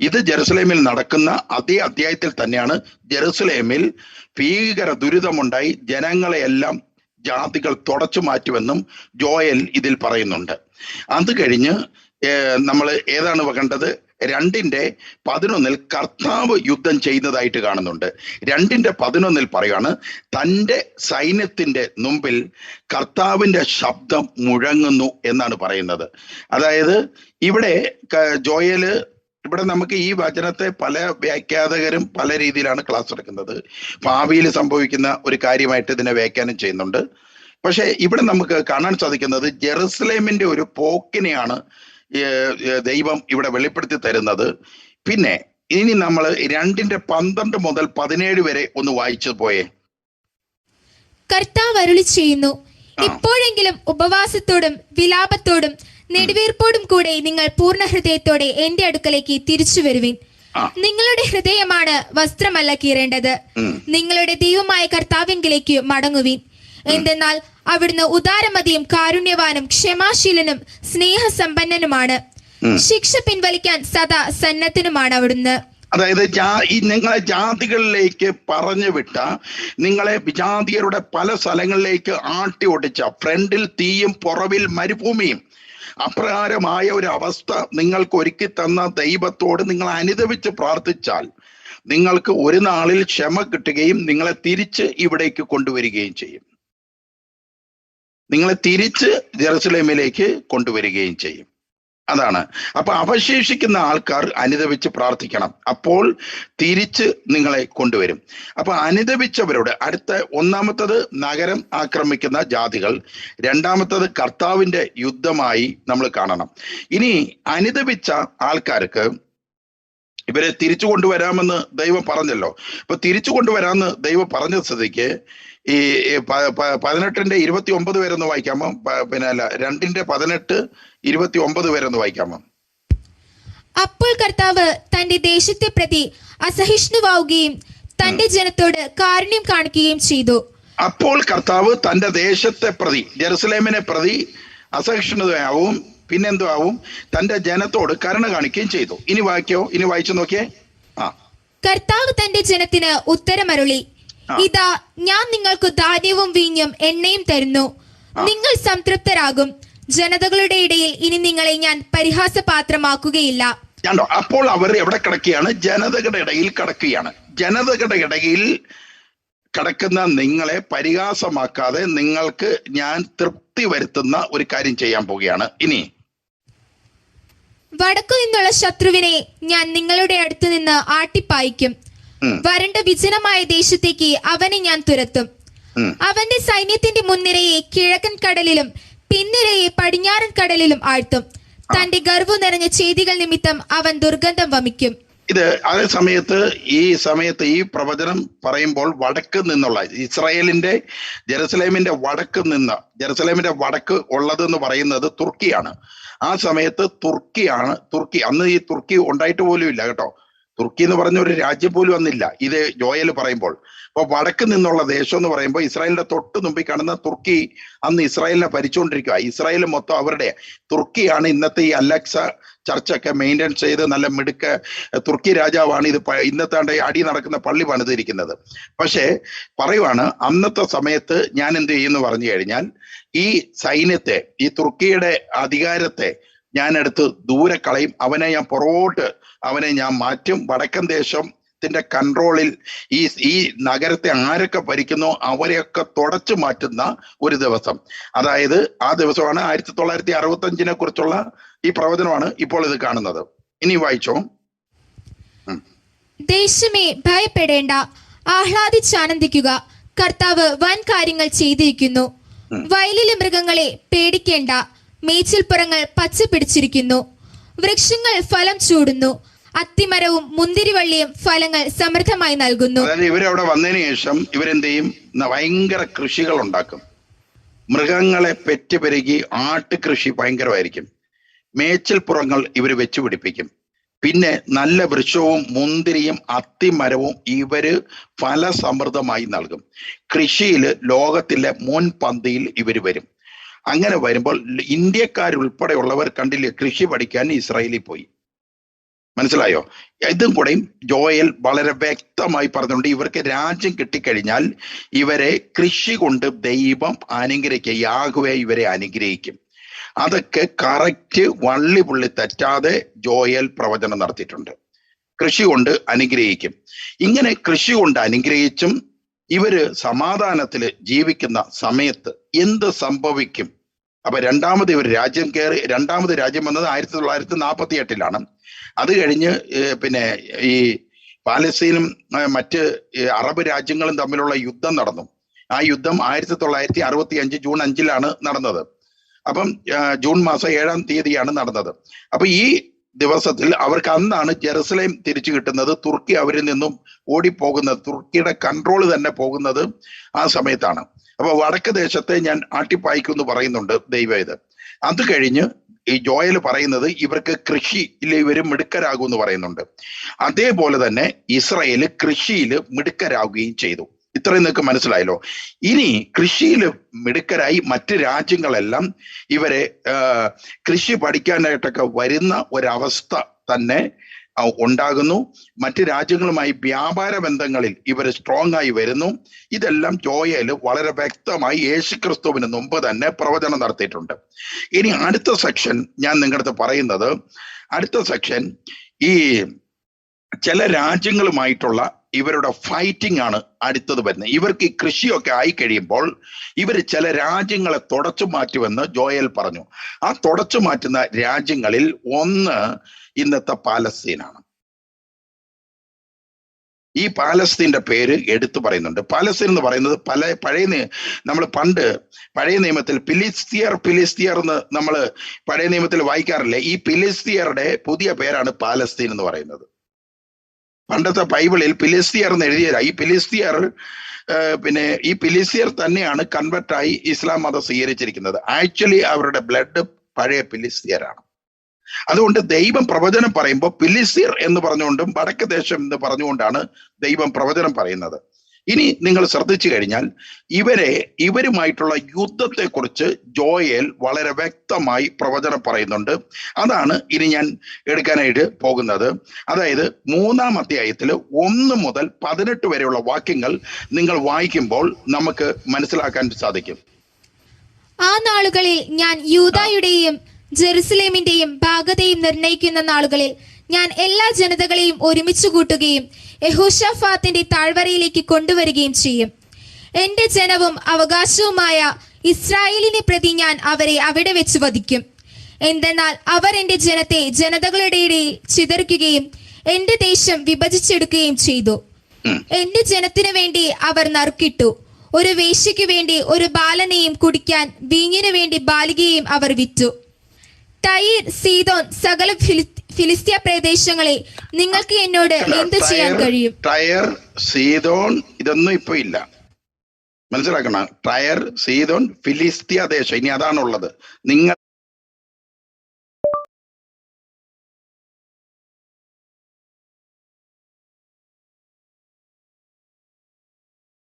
ഇത് ജെറുസലേമിൽ നടക്കുന്ന അതേ അധ്യായത്തിൽ തന്നെയാണ് ജെറുസലേമിൽ ഭീകര ദുരിതമുണ്ടായി. ജനങ്ങളെയെല്ലാം ജാതികൾ തുടച്ചു മാറ്റുമെന്നും ജോയൽ ഇതിൽ പറയുന്നുണ്ട്. അത് കഴിഞ്ഞ് നമ്മൾ ഏതാണ് കണ്ടത്? രണ്ടിന്റെ പതിനൊന്നിൽ കർത്താവ് യുദ്ധം ചെയ്യുന്നതായിട്ട് കാണുന്നുണ്ട്. രണ്ടിന്റെ പതിനൊന്നിൽ പറയാണ് തന്റെ സൈന്യത്തിന്റെ മുമ്പിൽ കർത്താവിന്റെ ശബ്ദം മുഴങ്ങുന്നു എന്നാണ് പറയുന്നത്. അതായത് ഇവിടെ ജോയൽ ഇവിടെ നമുക്ക് ഈ വചനത്തെ പല വ്യാഖ്യാതകരും പല രീതിയിലാണ് ക്ലാസ് എടുക്കുന്നത്. ഭാവിയിൽ സംഭവിക്കുന്ന ഒരു കാര്യമായിട്ട് ഇതിനെ വ്യാഖ്യാനം ചെയ്യുന്നുണ്ട്. പക്ഷേ ഇവിടെ നമുക്ക് കാണാൻ സാധിക്കുന്നത് ജെറുസലേമിന്റെ ഒരു പോക്കിനെയാണ് ദൈവം ഇവിടെ വെളിപ്പെടുത്തി തരുന്നത്. പിന്നെ ഇനി നമ്മൾ രണ്ടിന്റെ പന്ത്രണ്ട് മുതൽ പതിനേഴ് വരെ ഒന്ന് വായിച്ചു പോയേ. കർത്താവ് അരുളി ചെയ്യുന്നു. ഇപ്പോഴെങ്കിലും ഉപവാസത്തോടും വിലാപത്തോടും നെടുവീർപ്പോടും കൂടെ നിങ്ങൾ പൂർണ ഹൃദയത്തോടെ എന്റെ അടുക്കലേക്ക് തിരിച്ചു വരുവിൻ. നിങ്ങളുടെ ഹൃദയമാണ് വസ്ത്രമല്ല കീറേണ്ടത്. നിങ്ങളുടെ ദൈവമായ കർത്താവിങ്കിലേക്ക് മടങ്ങുവിൻ. എന്തെന്നാൽ അവിടുന്ന് ഉദാരമതിയും കാരുണ്യവാനും ക്ഷമാശീലനും സ്നേഹസമ്പന്നനുമാണ്. ശിക്ഷ പിൻവലിക്കാൻ സദാ സന്നദ്ധനുമാണ് അവിടുന്ന്. അതായത് ജാ ഈ നിങ്ങളെ ജാതികളിലേക്ക് പറഞ്ഞു വിട്ട നിങ്ങളെ വിജാതിയരുടെ പല സ്ഥലങ്ങളിലേക്ക് ആട്ടി ഓടിച്ച ഫ്രണ്ടിൽ തീയും പുറവിൽ മരുഭൂമിയും അപ്രകാരമായ ഒരു അവസ്ഥ നിങ്ങൾക്ക് ഒരുക്കി തന്ന ദൈവത്തോട് നിങ്ങൾ അനുദവിച്ച് പ്രാർത്ഥിച്ചാൽ നിങ്ങൾക്ക് ഒരു നാളിൽ ക്ഷമ കിട്ടുകയും നിങ്ങളെ തിരിച്ച് ഇവിടേക്ക് കൊണ്ടുവരികയും ചെയ്യും. നിങ്ങളെ തിരിച്ച് ജെറുസലേമിലേക്ക് കൊണ്ടുവരികയും ചെയ്യും. അതാണ്. അപ്പൊ അവശേഷിക്കുന്ന ആൾക്കാർ അനുദവിച്ച് പ്രാർത്ഥിക്കണം. അപ്പോൾ തിരിച്ച് നിങ്ങളെ കൊണ്ടുവരും. അപ്പൊ അനുദവിച്ചവരോട് അടുത്ത ഒന്നാമത്തത് നഗരം ആക്രമിക്കുന്ന ജാതികൾ രണ്ടാമത്തത് കർത്താവിന്റെ യുദ്ധമായി നമ്മൾ കാണണം. ഇനി അനുദവിച്ച ആൾക്കാർക്ക് ഇവരെ തിരിച്ചു കൊണ്ടുവരാമെന്ന് ദൈവം പറഞ്ഞല്ലോ. ഇപ്പൊ തിരിച്ചു കൊണ്ടുവരാമെന്ന് ദൈവം പറഞ്ഞ സ്ഥിതിക്ക് ഈ പതിനെട്ടിന്റെ ഇരുപത്തി ഒമ്പത് വരെ ഒന്ന് വായിക്കാമോ പിന്നെ അല്ല രണ്ടിന്റെ പതിനെട്ട് ഇരുപത്തി ഒമ്പത് വരെ ഒന്ന് വായിക്കാമോ അപ്പോൾ കർത്താവ് തന്റെ ദേശത്തെ പ്രതി അസഹിഷ്ണുവാവുകയും തന്റെ ജനത്തോട് കാരുണ്യം കാണിക്കുകയും ചെയ്തു. അപ്പോൾ കർത്താവ് തന്റെ ദേശത്തെ പ്രതി ജെറുസലേമിനെ പ്രതി അസഹിഷ്ണുതയാവും പിന്നെന്തോ ആവും? തന്റെ ജനത്തോട് കരുണ കാണിക്കുകയും ചെയ്തു. ഇനി വായിക്കോ ഇനി വായിച്ചു നോക്കിയേ. ആ. കർത്താവ് തന്റെ ജനത്തിന് ഉത്തരമരുളി. ഇതാ ഞാൻ നിങ്ങൾക്ക് ധാന്യവും വീഞ്ഞും എണ്ണയും തരുന്നു. നിങ്ങൾ സംതൃപ്തരാകും. ജനതകളുടെ ഇടയിൽ ഇനി നിങ്ങളെ ഞാൻ പരിഹാസപാത്രമാക്കുകയില്ല. കണ്ടോ അപ്പോൾ അവർ എവിടെ കിടക്കുകയാണ്? ജനതകളുടെ ഇടയിൽ കിടക്കുകയാണ്. ജനതകളുടെ ഇടയിൽ കിടക്കുന്ന നിങ്ങളെ പരിഹാസമാക്കാതെ നിങ്ങൾക്ക് ഞാൻ തൃപ്തി വരുത്തുന്ന ഒരു കാര്യം ചെയ്യാൻ പോവുകയാണ്. ഇനി. വടക്കു നിന്നുള്ള ശത്രുവിനെ ഞാൻ നിങ്ങളുടെ അടുത്ത് നിന്ന് ആട്ടിപ്പായിക്കും. വരണ്ട വിജനമായ ദേശത്തേക്ക് അവനെ ഞാൻ തുരത്തും. അവന്റെ സൈന്യത്തിന്റെ മുൻനിരയെ കിഴക്കൻ കടലിലും പിൻനിരയെ പടിഞ്ഞാറൻ കടലിലും ആഴ്ത്തും. തന്റെ ഗർവ് നിറഞ്ഞ ചെയ്തികൾ നിമിത്തം അവൻ ദുർഗന്ധം വമിക്കും. ഇത് അതേ സമയത്ത് ഈ സമയത്ത് ഈ പ്രവചനം പറയുമ്പോൾ വടക്ക് നിന്നുള്ള ഇസ്രായേലിന്റെ ജെറുസലേമിന്റെ വടക്ക് നിന്ന് ജെറുസലേമിന്റെ വടക്ക് ഉള്ളത് എന്ന് പറയുന്നത് തുർക്കിയാണ്. ആ സമയത്ത് തുർക്കിയാണ് തുർക്കി അന്ന് ഈ തുർക്കി ഉണ്ടായിട്ട് പോലും ഇല്ല കേട്ടോ. തുർക്കി എന്ന് പറഞ്ഞ ഒരു രാജ്യം പോലും അന്നില്ല ഇത് ജോയൽ പറയുമ്പോൾ. അപ്പൊ വടക്ക് നിന്നുള്ള ദേശം എന്ന് പറയുമ്പോൾ ഇസ്രായേലിന്റെ തൊട്ട് മുമ്പിൽ കാണുന്ന തുർക്കി അന്ന് ഇസ്രായേലിനെ ഭരിച്ചുകൊണ്ടിരിക്കുക ഇസ്രായേൽ മൊത്തം അവരുടെ തുർക്കിയാണ് ഇന്നത്തെ ഈ അലക്സ ചർച്ചൊക്കെ മെയിന്റെയിൻ ചെയ്ത് നല്ല മിടുക്ക തുർക്കി രാജാവാണ് ഇത് ഇന്നത്തെ അടി നടക്കുന്ന പള്ളി പണിതിരിക്കുന്നത്. പക്ഷേ പറയുവാണ് അന്നത്തെ സമയത്ത് ഞാൻ എന്ത് ചെയ്യുന്നു പറഞ്ഞു കഴിഞ്ഞാൽ ഈ സൈന്യത്തെ ഈ തുർക്കിയുടെ അധികാരത്തെ ഞാൻ എടുത്ത് ദൂരെ കളയും. അവനെ ഞാൻ പുറകോട്ട് അവനെ ഞാൻ മാറ്റും. വടക്കൻ ദേശം ദൈവത്തിന്റെ കൺട്രോളിൽ ഈ ഈ നഗരത്തെ ആരൊക്കെ ഭരിക്കുന്നോ അവരെയൊക്കെ തുടച്ചു മാറ്റുന്ന ഒരു ദിവസം. അതായത് ആ ദിവസമാണ് ആയിരത്തി തൊള്ളായിരത്തി അറുപത്തി അഞ്ചിനെ കുറിച്ചുള്ള ഈ പ്രവചനമാണ് ഇപ്പോൾ ഇത് കാണുന്നത്. ഇനി വായിച്ചോ. ദേശമേ ഭയപ്പെടേണ്ട. ആഹ്ലാദിച്ചാനന്ദിക്കുക. കർത്താവ് വൻ കാര്യങ്ങൾ ചെയ്തിരിക്കുന്നു വയലിലെ മൃഗങ്ങളെ പേടിക്കേണ്ട. മേച്ചിൽപ്പുറങ്ങൾ പച്ച പിടിച്ചിരിക്കുന്നു. വൃക്ഷങ്ങൾ ഫലം ചൂടുന്നു. അത്തിമരവും മുന്തിരിവള്ളിയും ഫലങ്ങൾ സമൃദ്ധമായി നൽകുന്നു. ഇവരവിടെ വന്നതിന് ശേഷം ഇവരെന്ത് ചെയ്യും ഭയങ്കര കൃഷികൾ ഉണ്ടാക്കും. മൃഗങ്ങളെ പെറ്റുപെരുകി ആട്ടുകൃഷി ഭയങ്കരമായിരിക്കും. മേച്ചിൽപ്പുറങ്ങൾ ഇവർ വെച്ചു പിടിപ്പിക്കും. പിന്നെ നല്ല വൃക്ഷവും മുന്തിരിയും അത്തിമരവും ഇവർ ഫലസമൃദ്ധമായി നൽകും. കൃഷിയിൽ ലോകത്തിലെ മുൻപന്തിയിൽ ഇവർ വരും. അങ്ങനെ വരുമ്പോൾ ഇന്ത്യക്കാരുൾപ്പെടെയുള്ളവർ കണ്ടില്ല കൃഷി പഠിക്കാൻ ഇസ്രായേലിൽ പോയി. മനസ്സിലായോ? ഇതും കൂടെയും ജോയൽ വളരെ വ്യക്തമായി പറഞ്ഞുകൊണ്ട് ഇവർക്ക് രാജ്യം കിട്ടിക്കഴിഞ്ഞാൽ ഇവരെ കൃഷി കൊണ്ട് ദൈവം അനുഗ്രഹിക്കുക യാഹുവെ ഇവരെ അനുഗ്രഹിക്കും. അതൊക്കെ കറക്റ്റ് വള്ളി പുള്ളി തെറ്റാതെ ജോയൽ പ്രവചനം നടത്തിയിട്ടുണ്ട്. കൃഷി കൊണ്ട് അനുഗ്രഹിക്കും. ഇങ്ങനെ കൃഷി കൊണ്ട് അനുഗ്രഹിച്ചും ഇവർ സമാധാനത്തിൽ ജീവിക്കുന്ന സമയത്ത് എന്ത് സംഭവിക്കും? അപ്പൊ രണ്ടാമത് ഇവർ രാജ്യം കയറി രണ്ടാമത് രാജ്യം വന്നത് ആയിരത്തി തൊള്ളായിരത്തി നാൽപ്പത്തി എട്ടിലാണ് അത് കഴിഞ്ഞ് പിന്നെ ഈ പാലസ്തീനും മറ്റ് അറബ് രാജ്യങ്ങളും തമ്മിലുള്ള യുദ്ധം നടന്നു. ആ യുദ്ധം ആയിരത്തി തൊള്ളായിരത്തി അറുപത്തി അഞ്ച് ജൂൺ അഞ്ചിലാണ് നടന്നത്. അപ്പം ജൂൺ മാസം ഏഴാം തീയതിയാണ് നടന്നത്. അപ്പൊ ഈ ദിവസത്തിൽ അവർക്ക് അന്നാണ് ജെറുസലേം തിരിച്ചു കിട്ടുന്നത്. തുർക്കി അവരിൽ നിന്നും ഓടിപ്പോകുന്നത്. തുർക്കിയുടെ കൺട്രോൾ തന്നെ പോകുന്നത് ആ സമയത്താണ്. അപ്പൊ വടക്ക് ദേശത്തെ ഞാൻ ആട്ടിപ്പായിക്കും എന്ന് പറയുന്നുണ്ട് ദൈവം ഇത്. അത് കഴിഞ്ഞ് ഈ ജോയൽ പറയുന്നത് ഇവർക്ക് കൃഷിയിൽ ഇവർ മിടുക്കരാകും എന്ന് പറയുന്നുണ്ട്. അതേപോലെ തന്നെ ഇസ്രയേൽ കൃഷിയിൽ മിടുക്കരാകുകയും ചെയ്തു. ഇത്രയും നിങ്ങൾക്ക് മനസ്സിലായല്ലോ. ഇനി കൃഷിയിൽ മിടുക്കരായി മറ്റ് രാജ്യങ്ങളെല്ലാം ഇവരെ കൃഷി പഠിക്കാനായിട്ടൊക്കെ വരുന്ന ഒരവസ്ഥ തന്നെ ഉണ്ടാകുന്നു. മറ്റ് രാജ്യങ്ങളുമായി വ്യാപാര ബന്ധങ്ങളിൽ ഇവർ സ്ട്രോങ് ആയി വരുന്നു. ഇതെല്ലാം ജോയൽ വളരെ വ്യക്തമായി യേശുക്രിസ്തുവിന് മുമ്പ് തന്നെ പ്രവചനം നടത്തിയിട്ടുണ്ട്. ഇനി അടുത്ത സെക്ഷൻ ഞാൻ നിങ്ങളുടെ പറയുന്നത് അടുത്ത സെക്ഷൻ ഈ ചില രാജ്യങ്ങളുമായിട്ടുള്ള ഇവരുടെ ഫൈറ്റിംഗ് ആണ് അടുത്തത് വരുന്നത്. ഇവർക്ക് ഈ കൃഷിയൊക്കെ ആയി കഴിയുമ്പോൾ ഇവർ ചില രാജ്യങ്ങളെ തുടച്ചു മാറ്റുമെന്ന് ജോയൽ പറഞ്ഞു. ആ തുടച്ചു മാറ്റുന്ന രാജ്യങ്ങളിൽ ഒന്ന് ഇന്നത്തെ പാലസ്തീനാണ്. ഈ പാലസ്തീന്റെ പേര് എടുത്തു പറയുന്നുണ്ട്. പാലസ്തീൻ എന്ന് പറയുന്നത് പല പഴയ നമ്മൾ പണ്ട് പഴയ നിയമത്തിൽ പിലിസ്തിയർ പിലിസ്തിയർ എന്ന് നമ്മൾ പഴയ നിയമത്തിൽ വായിക്കാറില്ലേ? ഈ പിലിസ്തിയറുടെ പുതിയ പേരാണ് പാലസ്തീൻ എന്ന് പറയുന്നത്. പണ്ടത്തെ ബൈബിളിൽ ഫിലിസ്തീയർ എന്ന് എഴുതിയതാ. ഈ ഫിലിസ്തീയർ പിന്നെ ഈ ഫിലിസ്തീയർ തന്നെയാണ് കൺവെർട്ടായി ഇസ്ലാം മതം സ്വീകരിച്ചിരിക്കുന്നത്. ആക്ച്വലി അവരുടെ ബ്ലഡ് പഴയ ഫിലിസ്തീയരാണ്. അതുകൊണ്ട് ദൈവം പ്രവചനം പറയുമ്പോൾ ഫിലിസ്തീർ എന്ന് പറഞ്ഞുകൊണ്ടും വടക്ക് ദേശം എന്ന് പറഞ്ഞുകൊണ്ടാണ് ദൈവം പ്രവചനം പറയുന്നത്. ഇനി നിങ്ങൾ ശ്രദ്ധിച്ചു കഴിഞ്ഞാൽ ഇവരെ ഇവരുമായിട്ടുള്ള യുദ്ധത്തെക്കുറിച്ച് ജോയൽ വളരെ വ്യക്തമായി പ്രവചനം പറയുന്നുണ്ട്. അതാണ് ഇനി ഞാൻ എടുക്കാനായിട്ട് പോകുന്നത്. അതായത് മൂന്നാം അധ്യായത്തിൽ ഒന്ന് മുതൽ പതിനെട്ട് വരെയുള്ള വാക്യങ്ങൾ നിങ്ങൾ വായിക്കുമ്പോൾ നമുക്ക് മനസ്സിലാക്കാൻ സാധിക്കും. ആ നാളുകളിൽ ഞാൻ യൂതായുടെയും ജെറുസലേമിന്റെയും ഭാഗതയും നിർണയിക്കുന്ന നാളുകളിൽ ഞാൻ എല്ലാ ജനതകളെയും ഒരുമിച്ച് കൂട്ടുകയും യഹോഷാഫാത്തിന്റെ താഴ്വരയിലേക്ക് കൊണ്ടുവരികയും ചെയ്യും. എന്റെ ജനവും അവകാശവുമായ ഇസ്രായേലിനെ പ്രതി ഞാൻ അവരെ അവിടെ വെച്ച് വധിക്കും. എന്തെന്നാൽ അവർ എന്റെ ജനത്തെ ജനതകളുടെ ഇടയിൽ ചിതറിക്കുകയും എന്റെ ദേശം വിഭജിച്ചെടുക്കുകയും ചെയ്തു. എന്റെ ജനത്തിനു വേണ്ടി അവർ നറുക്കിട്ടു. ഒരു വേശ്യയ്ക്ക് വേണ്ടി ഒരു ബാലനെയും കുടിക്കാൻ വീഞ്ഞിനു വേണ്ടി ബാലികയെയും അവർ വിറ്റു. തൈർ സീതോൻ സകല ഫിലി- ഫിലിസ്തീയ പ്രദേശങ്ങളെ നിങ്ങൾക്ക് എന്നോട് എന്ത് ചെയ്യാൻ കഴിയും? ടയർ സീതോൺ ഇതൊന്നും ഇപ്പൊ ഇല്ല. മനസ്സിലാക്കണം? ടയർ സീതോൺ ഫിലിസ്തീയ ദേശം ഇനി അതാണുള്ളത്. നിങ്ങൾ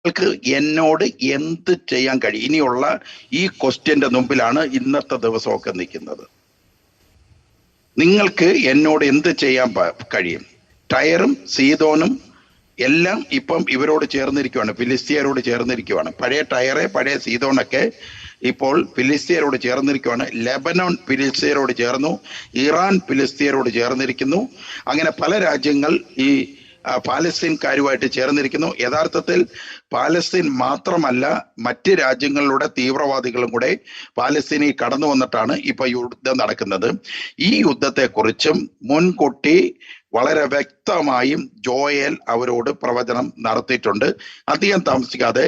നിങ്ങൾക്ക് എന്നോട് എന്ത് ചെയ്യാൻ കഴിയും? ഇനിയുള്ള ഈ ക്വസ്റ്റ്യന്റെ മുമ്പിലാണ് ഇന്നത്തെ ദിവസമൊക്കെ നിൽക്കുന്നത്. നിങ്ങൾക്ക് എന്നോട് എന്ത് ചെയ്യാൻ കഴിയും? ടയറും സീതോനും എല്ലാം ഇപ്പം ഇവരോട് ചേർന്നിരിക്കുവാണ് ഫിലിസ്തീയരോട് ചേർന്നിരിക്കുവാണ്. പഴയ ടയറെ പഴയ സീതോണൊക്കെ ഇപ്പോൾ ഫിലിസ്തീയരോട് ചേർന്നിരിക്കുവാണ്. ലെബനോൺ ഫിലിസ്തീയരോട് ചേർന്നു ഇറാൻ ഫിലിസ്തീയരോട് ചേർന്നിരിക്കുന്നു. അങ്ങനെ പല രാജ്യങ്ങൾ ഈ പാലസ്തീൻകാരുമായിട്ട് ചേർന്നിരിക്കുന്നു. യഥാർത്ഥത്തിൽ പാലസ്തീൻ മാത്രമല്ല മറ്റ് രാജ്യങ്ങളിലൂടെ തീവ്രവാദികളും കൂടെ പാലസ്തീനിൽ കടന്നു വന്നിട്ടാണ് ഇപ്പൊ യുദ്ധം നടക്കുന്നത്. ഈ യുദ്ധത്തെക്കുറിച്ചും മുൻകൂട്ടി വളരെ വ്യക്തമായും ജോയൽ അവരോട് പ്രവചനം നടത്തിയിട്ടുണ്ട്. അധികം താമസിക്കാതെ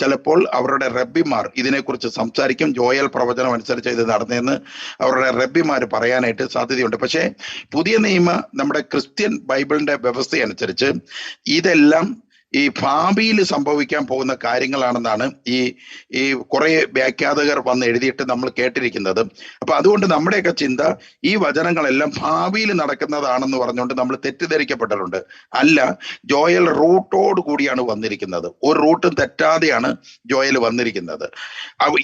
ചിലപ്പോൾ അവരുടെ റബ്ബിമാർ ഇതിനെക്കുറിച്ച് സംസാരിക്കും. ജോയൽ പ്രവചനം അനുസരിച്ച് ഇത് നടന്നതെന്ന് അവരുടെ റബ്ബിമാർ പറയാനായിട്ട് സാധ്യതയുണ്ട്. പക്ഷേ പുതിയ നിയമ നമ്മുടെ ക്രിസ്ത്യൻ ബൈബിളിന്റെ വ്യവസ്ഥയനുസരിച്ച് ഇതെല്ലാം ഈ ഭാവിയിൽ സംഭവിക്കാൻ പോകുന്ന കാര്യങ്ങളാണെന്നാണ് ഈ ഈ കുറെ വ്യാഖ്യാതകർ വന്ന് എഴുതിയിട്ട് നമ്മൾ കേട്ടിരിക്കുന്നത്. അപ്പൊ അതുകൊണ്ട് നമ്മുടെയൊക്കെ ചിന്ത ഈ വചനങ്ങളെല്ലാം ഭാവിയിൽ നടക്കുന്നതാണെന്ന് പറഞ്ഞുകൊണ്ട് നമ്മൾ തെറ്റിദ്ധരിക്കപ്പെട്ടിട്ടുണ്ട്. അല്ല ജോയൽ റൂട്ടോട് കൂടിയാണ് വന്നിരിക്കുന്നത്. ഒരു റൂട്ടും തെറ്റാതെയാണ് ജോയൽ വന്നിരിക്കുന്നത്.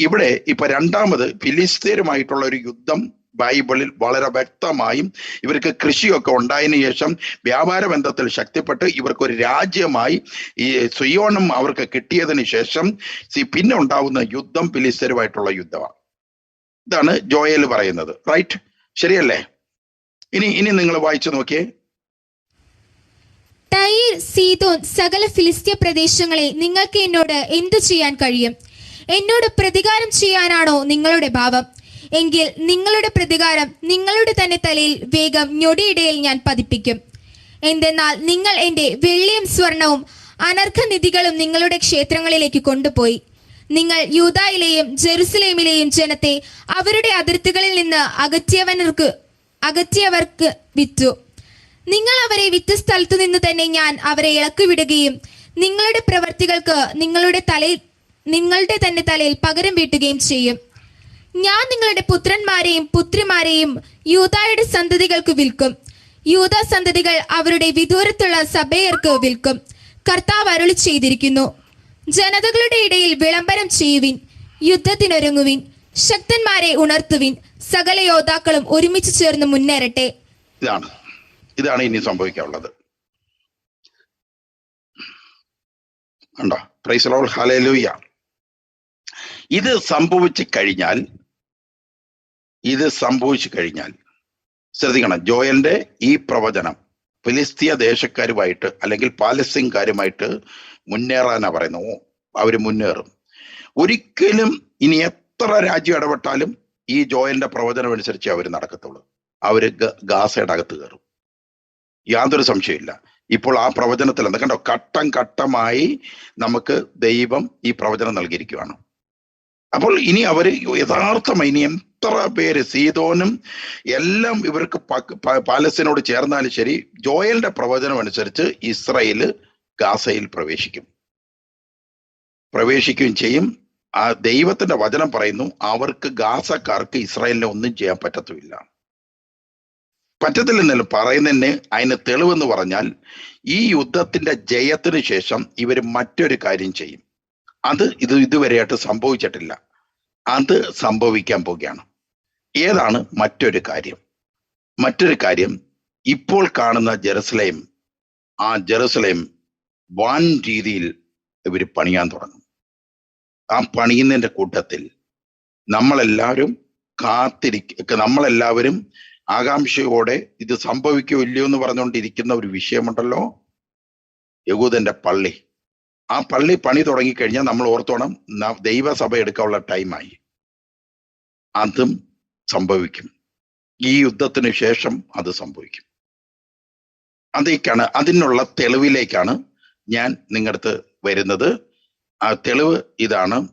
ഇവിടെ ഇപ്പൊ രണ്ടാമത് ഫിലിസ്തീനുമായിട്ടുള്ള ഒരു യുദ്ധം ബൈബിളിൽ വളരെ വ്യക്തമായും ഇവർക്ക് കൃഷിയൊക്കെ ഉണ്ടായതിനു ശേഷം വ്യാപാര ബന്ധത്തിൽ ശക്തിപ്പെട്ട് ഇവർക്ക് ഒരു രാജ്യമായി ഈ സുയോണം അവർക്ക് കിട്ടിയതിനു ശേഷം സി പിന്നെ ഉണ്ടാവുന്ന യുദ്ധം പിലിസ്തരുമായിട്ടുള്ള യുദ്ധമാണ്. ഇതാണ് ജോയൽ പറയുന്നത്. റൈറ്റ് ശരിയല്ലേ? ഇനി ഇനി നിങ്ങൾ വായിച്ചു നോക്കിയേ. ടൈർ സീതോൻ സകല ഫിലിസ്തീയ പ്രദേശങ്ങളെ നിങ്ങൾക്ക് എന്നോട് എന്തു ചെയ്യാൻ കഴിയും? എന്നോട് പ്രതികാരം ചെയ്യാനാണോ നിങ്ങളുടെ ഭാവം? എങ്കിൽ നിങ്ങളുടെ പ്രതികാരം നിങ്ങളുടെ തന്നെ തലയിൽ വേഗം ഞൊടിയിടയിൽ ഞാൻ പതിപ്പിക്കും. എന്തെന്നാൽ നിങ്ങൾ എന്റെ വെള്ളിയും സ്വർണവും അനർഘനിധികളും നിങ്ങളുടെ ക്ഷേത്രങ്ങളിലേക്ക് കൊണ്ടുപോയി. നിങ്ങൾ യൂതായിലെയും ജെറുസലേമിലെയും ജനത്തെ അവരുടെ അതിർത്തികളിൽ നിന്ന് അകറ്റിയവനർക്ക് അകറ്റിയവർക്ക് വിറ്റു. നിങ്ങൾ അവരെ വിറ്റ സ്ഥലത്തു നിന്ന് തന്നെ ഞാൻ അവരെ ഇളക്കിവിടുകയും നിങ്ങളുടെ പ്രവർത്തികൾക്ക് നിങ്ങളുടെ തലയിൽ നിങ്ങളുടെ തന്നെ തലയിൽ പകരം വീട്ടുകയും ചെയ്യും. ഞാൻ നിങ്ങളുടെ പുത്രന്മാരെയും പുത്രിമാരെയും യൂതായുടെ സന്തതികൾക്ക് വിൽക്കും. യൂത സന്തതികൾ അവരുടെ വിദൂരത്തുള്ള സഭയർക്ക് വിൽക്കും. കർത്താവ് അരുളി ചെയ്തിരിക്കുന്നു. ജനതകളുടെ ഇടയിൽ വിളംബരം ചെയ്യുവിൻ യുദ്ധത്തിനൊരുങ്ങുവിൻ ശക്തന്മാരെ ഉണർത്തുവിൻ സകല യോദ്ധാക്കളും ഒരുമിച്ച് ചേർന്ന് മുന്നേറട്ടെ. ഇതാണ്. ഇതാണ് ഇനി സംഭവിക്കാനുള്ളത്. ഇത് സംഭവിച്ചു കഴിഞ്ഞാൽ ഇത് സംഭവിച്ചു കഴിഞ്ഞാൽ ശ്രദ്ധിക്കണം ജോയന്റെ ഈ പ്രവചനം ഫിലിസ്തീയ ദേശക്കാരുമായിട്ട് അല്ലെങ്കിൽ പാലസ്തീൻകാരുമായിട്ട് മുന്നേറാനാ പറയുന്നു അവർ മുന്നേറും. ഒരിക്കലും ഇനി എത്ര രാജ്യം ഇടപെട്ടാലും ഈ ജോയന്റെ പ്രവചനം അനുസരിച്ച് അവർ നടക്കത്തുള്ളൂ. അവർ ഗാസയുടെ അകത്ത് കയറും. യാതൊരു സംശയമില്ല ഇപ്പോൾ ആ പ്രവചനത്തിൽ എന്താ കണ്ടോ ഘട്ടം ഘട്ടമായി നമുക്ക് ദൈവം ഈ പ്രവചനം നൽകിയിരിക്കുകയാണ്. അപ്പോൾ ഇനി അവർ യഥാർത്ഥമായി ഇനി എത്ര പേര് സീതോനും എല്ലാം ഇവർക്ക് പാലസ്തീനോട് ചേർന്നാലും ശരി ജോയലിന്റെ പ്രവചനം അനുസരിച്ച് ഇസ്രയേൽ ഗാസയിൽ പ്രവേശിക്കും. പ്രവേശിക്കുകയും ചെയ്യും. ആ ദൈവത്തിന്റെ വചനം പറയുന്നു അവർക്ക് ഗാസക്കാർക്ക് ഇസ്രായേലിനെ ഒന്നും ചെയ്യാൻ പറ്റത്തുമില്ല. പറ്റത്തില്ലെന്നല്ല പറയുന്നതിന് അതിന് തെളിവെന്ന് പറഞ്ഞാൽ ഈ യുദ്ധത്തിന്റെ ജയത്തിന് ശേഷം ഇവർ മറ്റൊരു കാര്യം ചെയ്യും. അത് ഇത് ഇതുവരെയായിട്ട് സംഭവിച്ചിട്ടില്ല. അത് സംഭവിക്കാൻ പോകുകയാണ് ഏതാണ് മറ്റൊരു കാര്യം? മറ്റൊരു കാര്യം ഇപ്പോൾ കാണുന്ന ജെറുസലേം ആ ജെറുസലേം വൻ രീതിയിൽ ഇവർ പണിയാൻ തുടങ്ങും. ആ പണിയുന്നതിന്റെ കൂട്ടത്തിൽ നമ്മളെല്ലാവരും കാത്തിരിക്ക നമ്മളെല്ലാവരും ആകാംക്ഷയോടെ ഇത് സംഭവിക്കോ ഇല്ലയോ എന്ന് പറഞ്ഞുകൊണ്ടിരിക്കുന്ന ഒരു വിഷയമുണ്ടല്ലോ. യഹൂദന്റെ പള്ളി. ആ പള്ളി പണി തുടങ്ങിക്കഴിഞ്ഞാൽ നമ്മൾ ഓർത്തോണം ദൈവസഭ എടുക്കാനുള്ള ടൈമായി അതും സംഭവിക്കും. ഈ യുദ്ധത്തിന് ശേഷം അത് സംഭവിക്കും. അതേക്കാണ് അതിനുള്ള തെളിവിലേക്കാണ് ഞാൻ നിങ്ങളടുത്ത് വരുന്നത്. ആ തെളിവ് ഇതാണ്.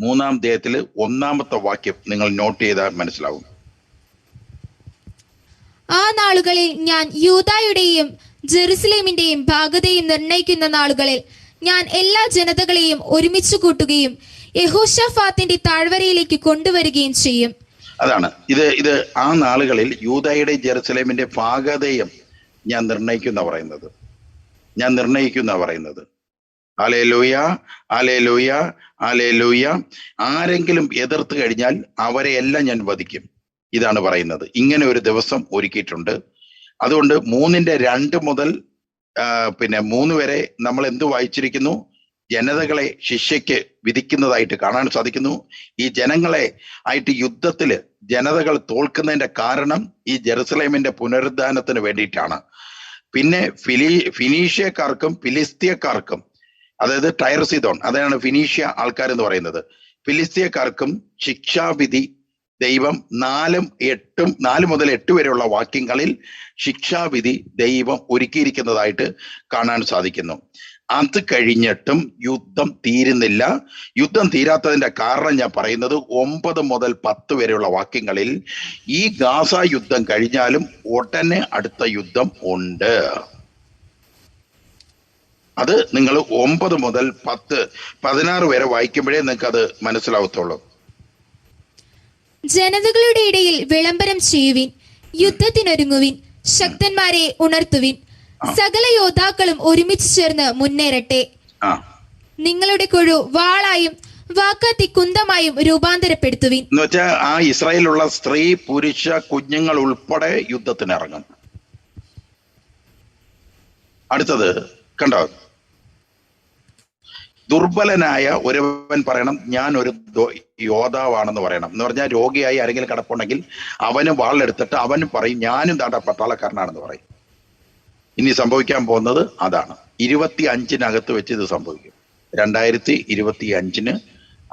മൂന്നാം ദേഹത്തിൽ ഒന്നാമത്തെ വാക്യം നിങ്ങൾ നോട്ട് ചെയ്താൽ മനസ്സിലാവും. ആ നാളുകളിൽ ഞാൻ യൂതായുടെയും ജെറുസലേമിന്റെയും ഭാഗതയും നിർണയിക്കുന്ന നാളുകളിൽ ഞാൻ എല്ലാ ജനതകളെയും ഒരുമിച്ച് കൂട്ടുകയും യഹോഷാഫാത്തിന്റെ താഴ്വരയിലേക്ക് കൊണ്ടുവരികയും ചെയ്യും. അതാണ്. ഇത് ഇത് ആ നാളുകളിൽ യൂതയുടെ ജെറുസലേമിന്റെ ഭാഗതയം ഞാൻ നിർണയിക്കുന്ന പറയുന്നത്. ഞാൻ നിർണയിക്കുന്ന പറയുന്നത്. ആലേ ലൂയ ആലേ ലൂയ ആലേ ലൂയ ആരെങ്കിലും എതിർത്ത് കഴിഞ്ഞാൽ അവരെ എല്ലാം ഞാൻ വധിക്കും. ഇതാണ് പറയുന്നത്. ഇങ്ങനെ ഒരു ദിവസം ഒരുക്കിയിട്ടുണ്ട്. അതുകൊണ്ട് മൂന്നിന്റെ രണ്ട് മുതൽ പിന്നെ മൂന്ന് വരെ നമ്മൾ എന്ത് വായിച്ചിരിക്കുന്നു? ജനതകളെ ശിക്ഷയ്ക്ക് വിധിക്കുന്നതായിട്ട് കാണാൻ സാധിക്കുന്നു. ഈ ജനങ്ങളെ ആയിട്ട് യുദ്ധത്തിൽ ജനതകൾ തോൽക്കുന്നതിന്റെ കാരണം ഈ ജെറുസലേമിന്റെ പുനരുദ്ധാനത്തിന് വേണ്ടിയിട്ടാണ്. പിന്നെ ഫിലി ഫിനീഷ്യക്കാർക്കും ഫിലിസ്തീയക്കാർക്കും അതായത് ടയർ സിദോൺ അതാണ് ഫിനീഷ്യ ആൾക്കാരെന്ന് പറയുന്നത്. ഫിലിസ്തീയക്കാർക്കും ശിക്ഷാവിധി ദൈവം നാലും എട്ടും നാല് മുതൽ എട്ട് വരെയുള്ള വാക്യങ്ങളിൽ ശിക്ഷാവിധി ദൈവം ഒരുക്കിയിരിക്കുന്നതായിട്ട് കാണാൻ സാധിക്കുന്നു. അത് കഴിഞ്ഞിട്ടും യുദ്ധം തീരുന്നില്ല. യുദ്ധം തീരാത്തതിന്റെ കാരണം ഞാൻ പറയുന്നത് ഒമ്പത് മുതൽ പത്ത് വരെയുള്ള വാക്യങ്ങളിൽ ഈ ഗാസ യുദ്ധം കഴിഞ്ഞാലും ഉടനെ അടുത്ത യുദ്ധം ഉണ്ട്. അത് നിങ്ങൾ ഒമ്പത് മുതൽ പത്ത് പതിനാറ് വരെ വായിക്കുമ്പോഴേ നിങ്ങൾക്ക് അത് മനസ്സിലാവത്തുള്ളൂ. ജനതകളുടെ ഇടയിൽ വിളംബരം ചെയ്യുവിൻ യുദ്ധത്തിനൊരുങ്ങുവിൻ ശക്തന്മാരെ ഉണർത്തുവിൻ. സകല യോദ്ധാക്കളും ഒരുമിച്ച് ചേർന്ന് മുന്നേറട്ടെ. നിങ്ങളുടെ കുഴു വാളായും വാക്കാത്തി കുന്തമായും രൂപാന്തരപ്പെടുത്തുവിൻ. എന്ന് വെച്ചാൽ ആ ഇസ്രായേലുള്ള സ്ത്രീ പുരുഷ കുഞ്ഞുങ്ങൾ ഉൾപ്പെടെ യുദ്ധത്തിനിറങ്ങും. അടുത്തത് കണ്ടോ? ദുർബലനായ ഒരുവൻ പറയണം ഞാൻ ഒരു യോദ്ധാവാണെന്ന് പറയണം. എന്ന് പറഞ്ഞാൽ രോഗിയായി ആരെങ്കിലും കിടപ്പുണ്ടെങ്കിൽ അവന് വാളെടുത്തിട്ട് അവൻ പറയും ഞാനും താണ്ട പട്ടാളക്കാരനാണെന്ന് പറയും. ഇനി സംഭവിക്കാൻ പോകുന്നത് അതാണ്. ഇരുപത്തി അഞ്ചിനകത്ത് വെച്ച് ഇത് സംഭവിക്കും. രണ്ടായിരത്തി ഇരുപത്തി അഞ്ചിന്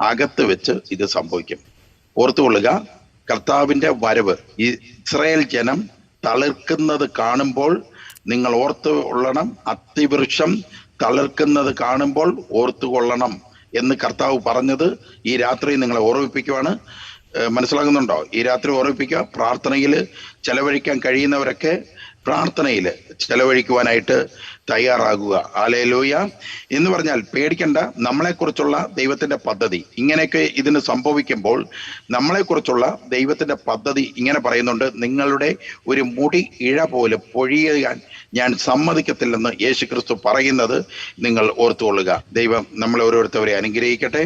അകത്ത് വെച്ച് ഇത് സംഭവിക്കും. ഓർത്തുകൊള്ളുക കർത്താവിന്റെ വരവ് ഇസ്രായേൽ ജനം തളിർക്കുന്നത് കാണുമ്പോൾ നിങ്ങൾ ഓർത്തു കൊള്ളണം അത്തിവൃക്ഷം തളിർക്കുന്നത് കാണുമ്പോൾ ഓർത്തുകൊള്ളണം. എന്ന് കർത്താവ് പറഞ്ഞത് ഈ രാത്രി നിങ്ങളെ ഓർമ്മിപ്പിക്കുവാണ്. മനസ്സിലാകുന്നുണ്ടോ? ഈ രാത്രി ഓർമ്മിപ്പിക്കുക പ്രാർത്ഥനയിൽ ചെലവഴിക്കാൻ കഴിയുന്നവരൊക്കെ പ്രാർത്ഥനയിൽ ചെലവഴിക്കുവാനായിട്ട് തയ്യാറാകുക. ആലയലൂയ എന്ന് പറഞ്ഞാൽ പേടിക്കണ്ട നമ്മളെക്കുറിച്ചുള്ള ദൈവത്തിന്റെ പദ്ധതി. ഇങ്ങനെയൊക്കെ ഇതിന് സംഭവിക്കുമ്പോൾ നമ്മളെക്കുറിച്ചുള്ള ദൈവത്തിന്റെ പദ്ധതി ഇങ്ങനെ പറയുന്നുണ്ട് നിങ്ങളുടെ ഒരു മുടി ഇഴ പോലെ പൊഴിയാൻ ഞാൻ സമ്മതിക്കത്തില്ലെന്ന് യേശു ക്രിസ്തു പറയുന്നത് നിങ്ങൾ ഓർത്തുകൊള്ളുക. ദൈവം നമ്മളെ ഓരോരുത്തവരെ അനുഗ്രഹിക്കട്ടെ.